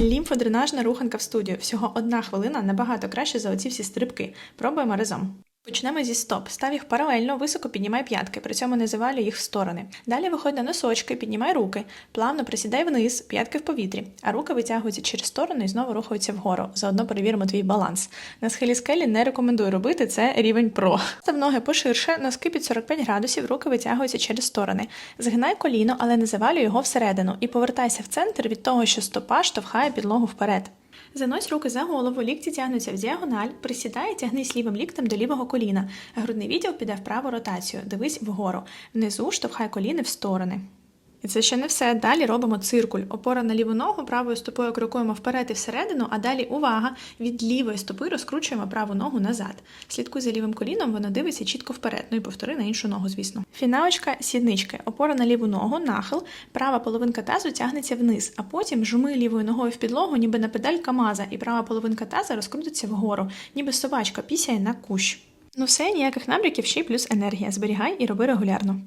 Лімфодренажна руханка в студію. Всього одна хвилина набагато краще за оці всі стрибки. Пробуємо разом. Почнемо зі стоп. Став їх паралельно, високо піднімай п'ятки, при цьому не завалюй їх в сторони. Далі виходь на носочки, піднімай руки, плавно присідай вниз, п'ятки в повітрі, а руки витягуються через сторону і знову рухаються вгору. Заодно перевіримо твій баланс. На схилі скелі не рекомендую робити це рівень про. Став ноги поширше, носки під 45 градусів, руки витягуються через сторони. Згинай коліно, але не завалюй його всередину, і повертайся в центр від того, що стопа штовхає підлогу вперед. Занось руки за голову, лікті тягнуться в діагональ, присідай і тягнись лівим ліктем до лівого коліна. Грудний відділ піде в праву ротацію. Дивись вгору. Внизу штовхай коліни в сторони. І це ще не все. Далі робимо циркуль. Опора на ліву ногу, правою стопою крокуємо вперед і всередину, а далі увага! Від лівої стопи розкручуємо праву ногу назад. Слідкуй за лівим коліном, воно дивиться чітко вперед. Ну і повтори на іншу ногу, звісно. Фіналочка сіднички. Опора на ліву ногу, нахил, права половинка тазу тягнеться вниз, а потім жми лівою ногою в підлогу, ніби на педаль Камаза, і права половинка таза розкрутиться вгору, ніби собачка пісяє на кущ. Ну все, ніяких набряків, ще й плюс енергія. Зберігай і роби регулярно.